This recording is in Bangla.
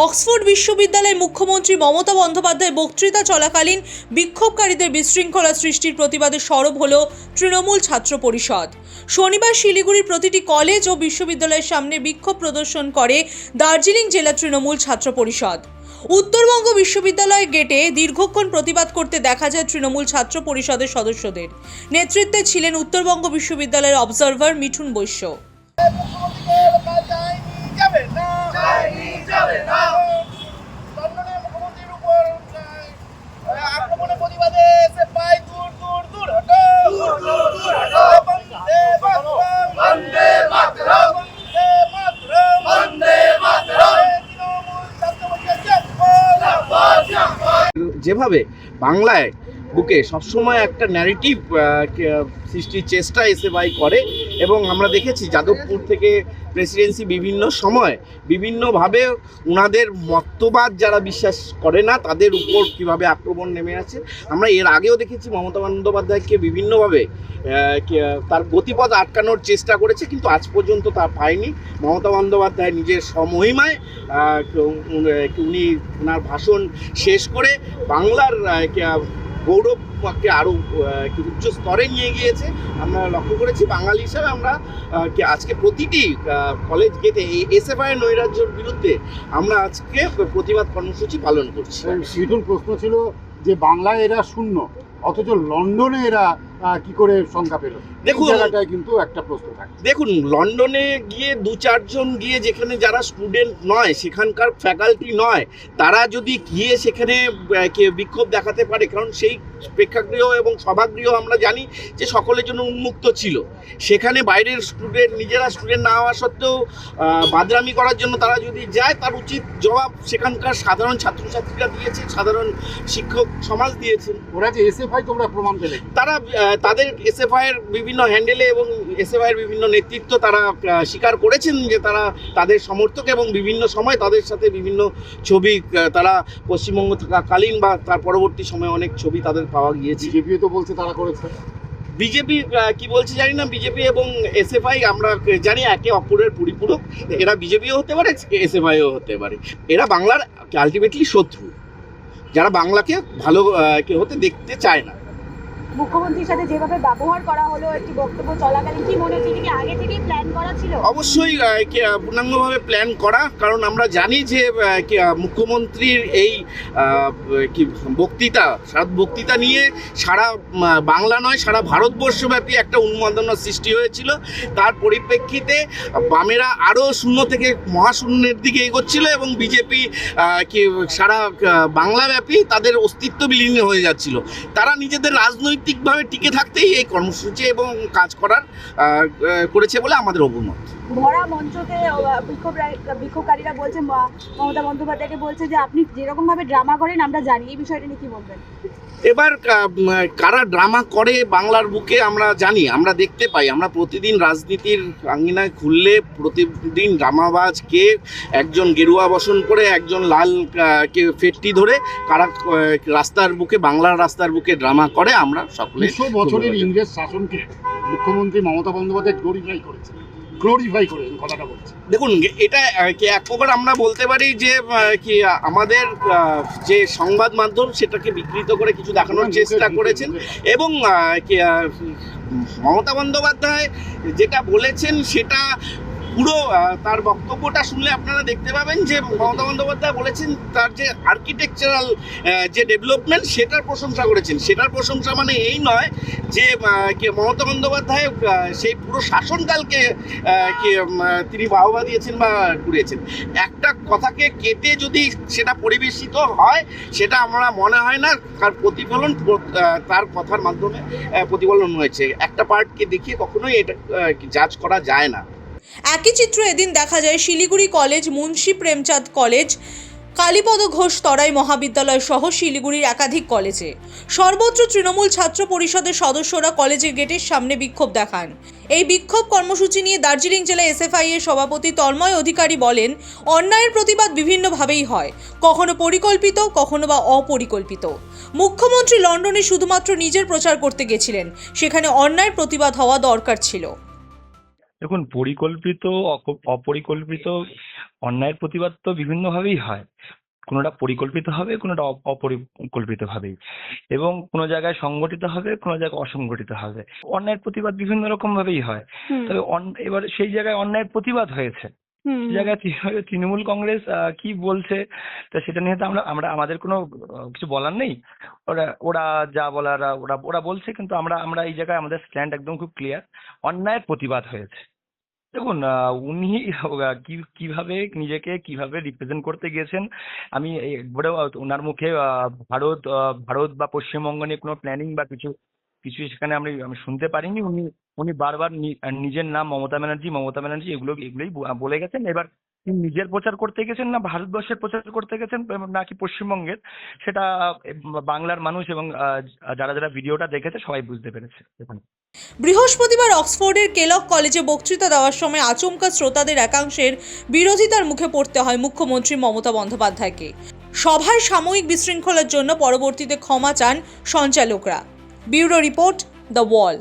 অক্সফোর্ড বিশ্ববিদ্যালয়ে মুখ্যমন্ত্রী মমতা বন্দ্যোপাধ্যায় বক্তৃতা চলাকালীন বিক্ষোভকারীদের বিশৃঙ্খলা সৃষ্টির প্রতিবাদে সরব হল তৃণমূল ছাত্র পরিষদ। শনিবার শিলিগুড়ির প্রতিটি কলেজ ও বিশ্ববিদ্যালয়ের সামনে বিক্ষোভ প্রদর্শন করে দার্জিলিং জেলা তৃণমূল ছাত্র পরিষদ। উত্তরবঙ্গ বিশ্ববিদ্যালয় গেটে দীর্ঘক্ষণ প্রতিবাদ করতে দেখা যায় তৃণমূল ছাত্র পরিষদের সদস্যদের। নেতৃত্বে ছিলেন উত্তরবঙ্গ বিশ্ববিদ্যালয়ের অবজারভার মিঠুন বৈশ্য। যাবে না লন্ডনের মুখ্যমন্ত্রীর উপর আক্রমণের প্রতিবাদে পাই দূর দূর দূর হটো। বন্দে মাতরম। বন্দে মাতরম। বন্দে মাতরম। তৃণমূল ছাত্র পরিষদ জিন্দাবাদ। যেভাবে বাংলায় বুকে সবসময় একটা ন্যারেটিভ সৃষ্টির চেষ্টা এসে এসএফআই করে। এবং আমরা দেখেছি যাদবপুর থেকে প্রেসিডেন্সি বিভিন্ন সময় বিভিন্নভাবে ওনাদের মতবাদ যারা বিশ্বাস করে না, তাদের উপর কীভাবে আক্রমণ নেমে আছে আমরা এর আগেও দেখেছি মমতা বন্দ্যোপাধ্যায়কে বিভিন্নভাবে তার গতিপথ আটকানোর চেষ্টা করেছে, কিন্তু আজ পর্যন্ত তা পায়নি। মমতা বন্দ্যোপাধ্যায় নিজের সমহিমায় উনি- ওনার ভাষণ শেষ করে বাংলার গৌরবকে আরও উচ্চ স্তরে নিয়ে গিয়েছে। আমরা লক্ষ্য করেছি, বাঙালি হিসাবে আমরা আজকে প্রতিটি কলেজ গেটে এই এসএফআই নৈরাজ্যর বিরুদ্ধে আমরা আজকে প্রতিবাদ কর্মসূচি পালন করছি। সিটুল প্রশ্ন ছিল যে বাংলায় এরা শূন্য, অথচ লন্ডনে এরা কি করে সংখ্যা পেল? দেখুন- জায়গাটায় কিন্তু একটা প্রশ্ন থাকে। দেখুন লন্ডনে গিয়ে দু চারজন গিয়ে যেখানে যারা স্টুডেন্ট নয় সেখানকার ফ্যাকাল্টি নয় তারা যদি গিয়ে সেখানে বিক্ষোভ দেখাতে পারে কারণ সেই প্রেক্ষাগৃহ এবং সভাগৃহ আমরা জানি যে সকলের জন্য উন্মুক্ত ছিল। সেখানে বাইরের স্টুডেন্ট নিজেরা স্টুডেন্ট না হওয়া সত্ত্বেও বাদরামি করার জন্য তারা যদি যায় তার উচিত জবাব সেখানকার সাধারণ ছাত্রছাত্রীরা দিয়েছে সাধারণ শিক্ষক সমাজ দিয়েছেন ওরা যে এসে ভাই তোমরা প্রমাণ পেলে। তারা তাদের এসএফআই এর বিভিন্ন হ্যান্ডেলে এবং এসএফআই এর বিভিন্ন নেতৃত্ব তারা স্বীকার করেছেন যে তারা তাদের সমর্থক এবং বিভিন্ন সময় তাদের সাথে বিভিন্ন ছবি তারা পশ্চিমবঙ্গ থাকাকালীন বা তার পরবর্তী সময়ে অনেক ছবি তাদের পাওয়া গিয়েছে। বিজেপিও তো বলছে তারা করেছে। বিজেপি কি বলছে জানি না বিজেপি এবং এসএফআই আমরা জানি একে অপরের পরিপূরক। এরা বিজেপিও হতে পারে এসএফআইও হতে পারে। এরা বাংলার আলটিমেটলি শত্রু। যারা বাংলাকে ভালো কে হতে দেখতে চায় না। মুখ্যমন্ত্রীর সাথে যেভাবে ব্যবহার করা হলো, একটি বক্তব্য চলাকালীন, কি মনে হচ্ছে কি আগে থেকেই প্ল্যান করা ছিল? অবশ্যই পূর্ণাঙ্গভাবে প্ল্যান করা, কারণ আমরা জানি যে মুখ্যমন্ত্রীর এই কি, বক্তৃতা সারা বক্তৃতা নিয়ে সারা বাংলা নয়, সারা ভারতবর্ষব্যাপী একটা উন্মাদনা সৃষ্টি হয়েছিল। তার পরিপ্রেক্ষিতে বামেরা আরও শূন্য থেকে মহাশূন্যের দিকে এগোচ্ছিল এবং বিজেপি কি সারা বাংলাব্যাপী তাদের অস্তিত্ব বিলীন হয়ে যাচ্ছিল। তারা নিজেদের রাজনৈতিকভাবে টিকে থাকতেই এই কর্মসূচি এবং কাজ করার করেছে বলে আমাদের অভিমত। ভরা মঞ্চকে বিক্ষোভ বিক্ষোভকারীরা বলছে মা- মমতা বন্দ্যোপাধ্যায়কে বলছে যে আপনি যেরকম ভাবে ড্রামা করেন আমরা জানি। এই বিষয়টা নিয়ে কি বলবেন? এবার কারা ড্রামা করে বাংলার বুকে আমরা জানি আমরা দেখতে পাই। আমরা প্রতিদিন রাজনীতির আঙ্গিনায় খুললে প্রতিদিন ড্রামাবাজ কে? একজন গেরুয়া বসন করে একজন লাল কে ফেটটি ধরে কারা রাস্তার বুকে বাংলার রাস্তার বুকে ড্রামা করে আমরা সকলে বছরের ইংরেজ শাসনকে মুখ্যমন্ত্রী মমতা বন্দ্যোপাধ্যায় গ্লোরিফাই করেছে গ্লোরিফাই করে কথাটা বলছি দেখুন এটা কি এক প্রকার আমরা বলতে পারি যে কি আমাদের যে সংবাদ মাধ্যম সেটাকে বিকৃত করে কিছু দেখানোর চেষ্টা করেছেন। এবং কি, মমতা বন্দ্যোপাধ্যায় যেটা বলেছেন সেটা পুরো তার বক্তব্যটা শুনলে আপনারা দেখতে পাবেন যে মমতা বন্দ্যোপাধ্যায় বলেছেন তার যে আর্কিটেকচারাল যে ডেভেলপমেন্ট সেটার প্রশংসা করেছেন। সেটার প্রশংসা মানে এই নয় যে মমতা বন্দ্যোপাধ্যায় সেই পুরো শাসনকালকে তিনি বাহবা দিয়েছেন বা ঘুরিয়েছেন একটা কথাকে কেটে যদি সেটা পরিবেশিত হয়, সেটা আমরা মনে হয় না, তার প্রতিফলন তার কথার মাধ্যমে প্রতিফলন হয়েছে। একটা পার্টকে দেখিয়ে কখনোই এটা জাজ করা যায় না। একই চিত্র এদিন দেখা যায় শিলিগুড়ি কলেজ, মুন্সী প্রেমচাঁদ কলেজ, কালীপদ ঘোষ তরাই মহাবিদ্যালয় সহ শিলিগুড়ির একাধিক কলেজে। সর্বত্র তৃণমূল ছাত্র পরিষদের সদস্যরা কলেজের গেটের সামনে বিক্ষোভ দেখান। এই বিক্ষোভ কর্মসূচি নিয়ে দার্জিলিং জেলা এসএফআই এর সভাপতি তন্ময় অধিকারী বলেন, অন্যায়ের প্রতিবাদ বিভিন্নভাবেই হয়, কখনো পরিকল্পিত, কখনো বা অপরিকল্পিত। মুখ্যমন্ত্রী লন্ডনে শুধুমাত্র নিজের প্রচার করতে গেছিলেন, সেখানে অন্যায়ের প্রতিবাদ হওয়া দরকার ছিল। দেখুন পরিকল্পিত অপরিকল্পিত অন্যায়ের প্রতিবাদ তো বিভিন্নভাবেই হয়। কোনোটা পরিকল্পিত হবে কোনোটা অপরিকল্পিত ভাবেই এবং কোনো জায়গায় সংগঠিত হবে কোনো জায়গায় অসংগঠিত হবে। অন্যায়ের প্রতিবাদ বিভিন্ন রকম ভাবেই হয় তবে এবার সেই জায়গায় অন্যায়ের প্রতিবাদ হয়েছে। সেই জায়গায় তৃণমূল কংগ্রেস কি বলছে তা সেটা নিয়ে তো আমরা আমরা আমাদের কোনো কিছু বলার নেই। ওরা ওরা যা বলার ওরা ওরা বলছে কিন্তু আমরা আমরা এই জায়গায় আমাদের স্ট্যান্ড একদম খুব ক্লিয়ার। অন্যায়ের প্রতিবাদ হয়েছে। দেখুন উনি কীভাবে নিজেকে কীভাবে রিপ্রেজেন্ট করতে গেছেন আমি একবারে ওনার মুখে ভারত ভারত বা পশ্চিমবঙ্গ নিয়ে কোনো প্ল্যানিং বা কিছু কিছু সেখানে আমি আমি শুনতে পারিনি। উনি উনি বারবার নিজের নাম মমতা ব্যানার্জি মমতা ব্যানার্জি এগুলো, এগুলোই বলে গেছেন। এবার নিজের প্রচার করতে গেছেন না, ভারতবর্ষের প্রচার করতে গেছেন নাকি পশ্চিমবঙ্গের? সেটা বাংলার মানুষ এবং যারা যারা ভিডিওটা দেখেছে সবাই বুঝতে পেরেছে বৃহস্পতিবার অক্সফোর্ডের কেলক কলেজে বক্তৃতা দেওয়ার সময় আচমকা শ্রোতাদের একাংশের বিরোধিতার মুখে পড়তে হয় মুখ্যমন্ত্রী মমতা বন্দ্যোপাধ্যায়কে। সভার সাময়িক বিশৃঙ্খলার জন্য পরবর্তীতে ক্ষমা চান সঞ্চালকরা। Bureau report the Wall.